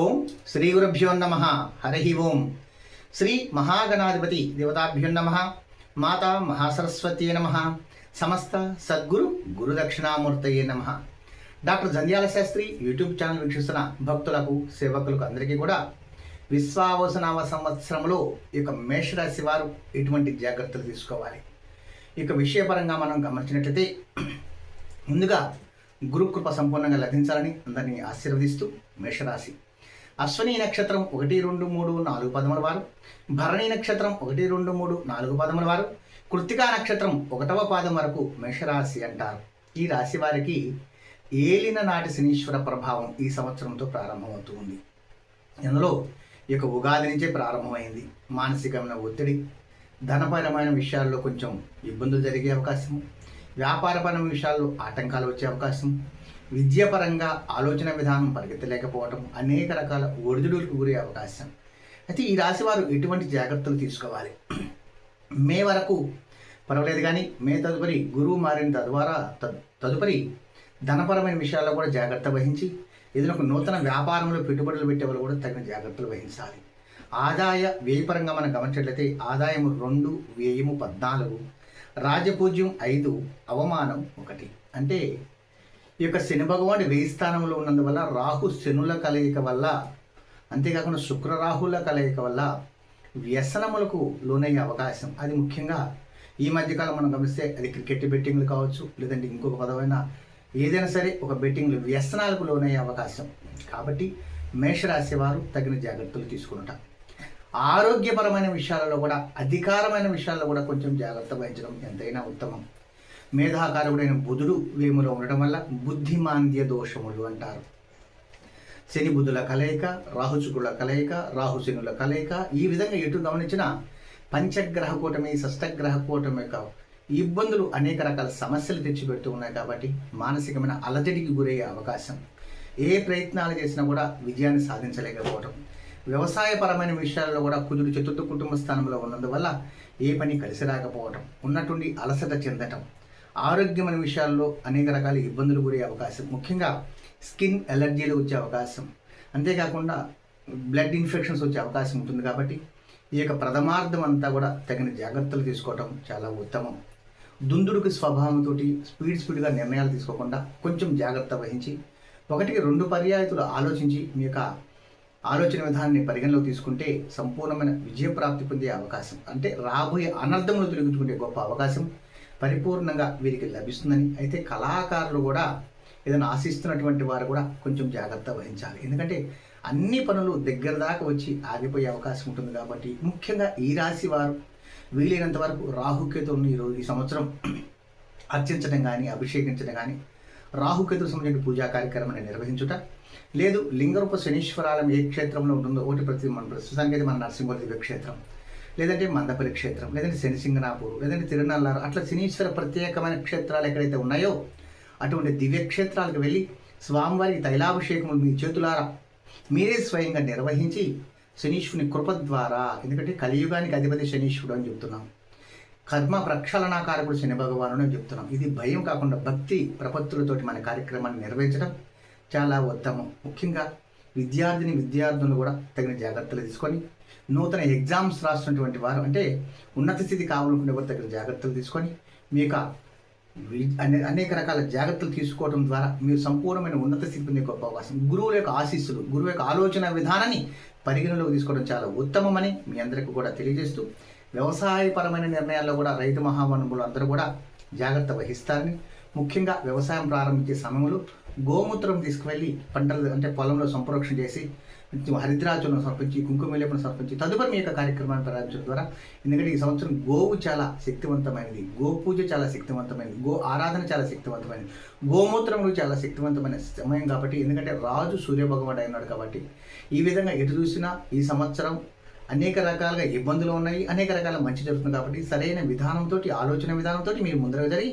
ఓం శ్రీ గురుభ్యో నమ. హరి ఓం. శ్రీ మహాగణాధిపతి దేవతాభ్యో నమ. మాతా మహాసరస్వతి నమ. సమస్త సద్గురు గురుదక్షిణామూర్తయే నమ. Doctor Jandhyala Sastry YouTube channel వీక్షిస్తున్న భక్తులకు సేవకులకు అందరికీ కూడా విశ్వావసనామ సంవత్సరంలో ఈ యొక్క మేషరాశి వారు ఎటువంటి జాగ్రత్తలు తీసుకోవాలి? ఇక విషయపరంగా మనం గమనించినట్లయితే ముందుగా గురుకృప సంపూర్ణంగా లభించాలని అందరినీ ఆశీర్వదిస్తూ మేషరాశి అశ్వని నక్షత్రం ఒకటి రెండు మూడు నాలుగు పదముల వారు. భరణి నక్షత్రం ఒకటి రెండు మూడు నాలుగు పదముల వారు. కృత్తికా నక్షత్రం ఒకటవ పాదం వరకు మేషరాశి అంటారు. ఈ రాశి వారికి ఏలిన నాటి శనీశ్వర ప్రభావం ఈ సంవత్సరంతో ప్రారంభమవుతుంది. ఇందులో ఈ యొక్క ఉగాది నుంచే ప్రారంభమైంది. మానసికమైన ఒత్తిడి ధనపరమైన విషయాల్లో కొంచెం ఇబ్బందులు జరిగే అవకాశం వ్యాపారపరమైన విషయాల్లో ఆటంకాలు వచ్చే అవకాశం విద్యాపరంగా ఆలోచన విధానం పరిగెత్తలేకపోవడం అనేక రకాల ఒడిదుడులకు గురే అవకాశం. అయితే ఈ రాశి వారు ఎటువంటి జాగ్రత్తలు తీసుకోవాలి? మే వరకు పర్వాలేదు కానీ మే తదుపరి గురువు మారిన తద్వారా తదుపరి ధనపరమైన విషయాల్లో కూడా జాగ్రత్త వహించి ఏదైనా ఒక నూతన వ్యాపారంలో పెట్టుబడులు పెట్టే వాళ్ళు కూడా తగిన జాగ్రత్తలు వహించాలి. ఆదాయ వ్యయపరంగా మనం గమనించినట్లయితే ఆదాయము రెండు వ్యయము పద్నాలుగు రాజపూజ్యం ఐదు అవమానం ఒకటి. అంటే ఈ యొక్క శని భగవాన్ వెయ్యి స్థానంలో ఉన్నందువల్ల రాహు శనుల కలయిక వల్ల అంతేకాకుండా శుక్ర రాహుల కలయిక వల్ల వ్యసనములకు లోనయ్యే అవకాశం. అది ముఖ్యంగా ఈ మధ్యకాలం మనం గమనిస్తే అది క్రికెట్ బెట్టింగ్లు కావచ్చు లేదంటే ఇంకొక పదమైన ఏదైనా సరే ఒక బెట్టింగ్లు వ్యసనాలకు లోనయ్యే అవకాశం. కాబట్టి మేషరాశి వారు తగిన జాగ్రత్తలు తీసుకుంటాం ఆరోగ్యపరమైన విషయాలలో కూడా అధికారమైన విషయాల్లో కూడా కొంచెం జాగ్రత్త వహించడం ఎంతైనా ఉత్తమం. మేధాకారకుడైన బుధుడు వేములో ఉండటం వల్ల బుద్ధిమాంద్య దోషములు అంటారు. శని బుధుల కలయిక రాహుచుకుల కలయిక రాహుశనుల కలయిక ఈ విధంగా ఎటు గమనించినా పంచగ్రహ కూటమి షష్టగ్రహ కూటమి యొక్క ఇబ్బందులు అనేక రకాల సమస్యలు తెచ్చిపెడుతూ ఉన్నాయి కాబట్టి మానసికమైన అలజడికి గురయ్యే అవకాశం. ఏ ప్రయత్నాలు చేసినా కూడా విజయాన్ని సాధించలేకపోవడం వ్యవసాయపరమైన విషయాల్లో కూడా కుదురు చతుర్థ కుటుంబ స్థానంలో ఉన్నందువల్ల ఏ పని కలిసి రాకపోవడం ఉన్నటువంటి అలసట చెందటం. ఆరోగ్యమైన విషయాల్లో అనేక రకాల ఇబ్బందులు గురయ్యే అవకాశం. ముఖ్యంగా స్కిన్ ఎలర్జీలు వచ్చే అవకాశం. అంతేకాకుండా బ్లడ్ ఇన్ఫెక్షన్స్ వచ్చే అవకాశం ఉంటుంది కాబట్టి ఈ యొక్క ప్రథమార్థం అంతా కూడా తగిన జాగ్రత్తలు తీసుకోవటం చాలా ఉత్తమం. దుందుడుకు స్వభావంతో స్పీడ్ స్పీడ్గా నిర్ణయాలు తీసుకోకుండా కొంచెం జాగ్రత్త వహించి ఒకటికి రెండు పర్యాయతులు ఆలోచించి మీ యొక్క ఆలోచన విధానాన్ని పరిగణలోకి తీసుకుంటే సంపూర్ణమైన విజయప్రాప్తి పొందే అవకాశం. అంటే రాబోయే అనర్థములు తొలగించుకునే గొప్ప అవకాశం. పరిపూర్ణంగా వీరికి లభిస్తుందని. అయితే కళాకారులు కూడా ఏదైనా ఆశిస్తున్నటువంటి వారు కూడా కొంచెం జాగ్రత్త వహించాలి. ఎందుకంటే అన్ని పనులు దగ్గర దాకా వచ్చి ఆగిపోయే అవకాశం ఉంటుంది కాబట్టి ముఖ్యంగా ఈ రాశి వారు వీలైనంత వరకు రాహుకేతువుని ఈరోజు ఈ సంవత్సరం అర్చించడం కానీ అభిషేకించడం కానీ రాహుకేతు సంబంధించిన పూజా కార్యక్రమాన్ని నిర్వహించుట లేదు లింగరూప శనీశ్వరాలయం ఏ క్షేత్రంలో ఉంటుందో ఒకటి ప్రతి మన ప్రస్తుతానికి అయితే మన నరసింహ క్షేత్రం లేదంటే మందపల్లి క్షేత్రం లేదంటే శనిసింగనాపూర్ లేదంటే తిరునల్లారు అట్లా శనీశ్వర ప్రత్యేకమైన క్షేత్రాలు ఎక్కడైతే ఉన్నాయో అటువంటి దివ్యక్షేత్రాలకు వెళ్ళి స్వామివారికి తైలాభిషేకములు మీ చేతులారా. మీరే స్వయంగా నిర్వహించి శనీశ్వరుని కృప ద్వారా ఎందుకంటే కలియుగానికి అధిపతి శనీశ్వరుడు అని చెప్తున్నాం. కర్మ ప్రక్షాళనాకారకుడు శని భగవానుడు అని చెప్తున్నాం. ఇది భయం కాకుండా భక్తి ప్రపత్తులతోటి మన కార్యక్రమాన్ని నిర్వహించడం చాలా ఉత్తమం. ముఖ్యంగా విద్యార్థిని విద్యార్థులను కూడా తగిన జాగ్రత్తలు తీసుకొని నూతన ఎగ్జామ్స్ రాస్తున్నటువంటి వారు అంటే ఉన్నత స్థితి కావాలనుకునే వారు తగిన జాగ్రత్తలు తీసుకొని మీ యొక్క అనే అనేక రకాల జాగ్రత్తలు తీసుకోవడం ద్వారా మీరు సంపూర్ణమైన ఉన్నత స్థితి పొందే గొప్ప అవకాశం. గురువుల యొక్క ఆశీస్సులు గురువు యొక్క ఆలోచన విధానాన్ని పరిగణలోకి తీసుకోవడం చాలా ఉత్తమమని మీ అందరికీ కూడా తెలియజేస్తూ వ్యవసాయపరమైన నిర్ణయాల్లో కూడా రైతు మహామనుభులు అందరూ కూడా జాగ్రత్త వహిస్తారని ముఖ్యంగా వ్యవసాయం ప్రారంభించే సమయంలో గోమూత్రం తీసుకువెళ్ళి పంటలు అంటే పొలంలో సంప్రోక్షణ చేసి హరిద్రాచులను సమర్పించి కుంకుమలేపను సమర్పించి తదుపరి మీ యొక్క కార్యక్రమాన్ని ప్రారంభించడం ద్వారా ఎందుకంటే ఈ సంవత్సరం గోవు చాలా శక్తివంతమైనది. గో పూజ చాలా శక్తివంతమైనది. గో ఆరాధన చాలా శక్తివంతమైనది. గోమూత్రములు చాలా శక్తివంతమైన సమయం కాబట్టి ఎందుకంటే రాజు సూర్యభగవాడు అయినాడు కాబట్టి ఈ విధంగా ఎటు చూసినా ఈ సంవత్సరం అనేక రకాలుగా ఇబ్బందులు ఉన్నాయి అనేక రకాల మంచి జరుగుతుంది కాబట్టి సరైన విధానంతో ఆలోచన విధానంతో మీరు ముందరకు జరిగి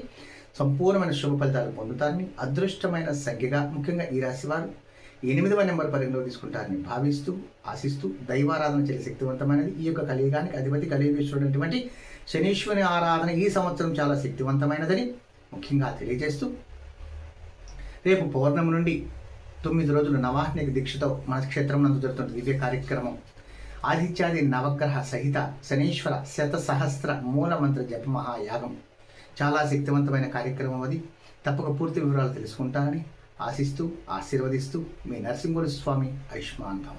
సంపూర్ణమైన శుభ ఫలితాలు పొందుతారని అదృష్టమైన సంఖ్యగా ముఖ్యంగా ఈ రాశి వారు ఎనిమిదవ నెంబర్ పరిగణలో తీసుకుంటారని భావిస్తూ ఆశిస్తూ దైవారాధన చేసే శక్తివంతమైనది. ఈ యొక్క కలియుగానికి అధిపతి కలియుగేశ్వరుడైనటువంటి శనీశ్వరి ఆరాధన ఈ సంవత్సరం చాలా శక్తివంతమైనదని ముఖ్యంగా తెలియజేస్తూ రేపు పౌర్ణమి నుండి తొమ్మిది రోజులు నవాహ్నిక దీక్షతో మన క్షేత్రం నందు జరుగుతున్న దివ్య కార్యక్రమం ఆదిత్యాది నవగ్రహ సహిత శనీశ్వర శత సహస్ర మూల మంత్ర జప మహాయాగం చాలా శక్తివంతమైన కార్యక్రమం అది. తప్పక పూర్తి వివరాలు తెలుసుకుంటారని ఆశిస్తూ ఆశీర్వదిస్తూ మీ నరసింహుల స్వామి ఆయుష్మాన్ భవ.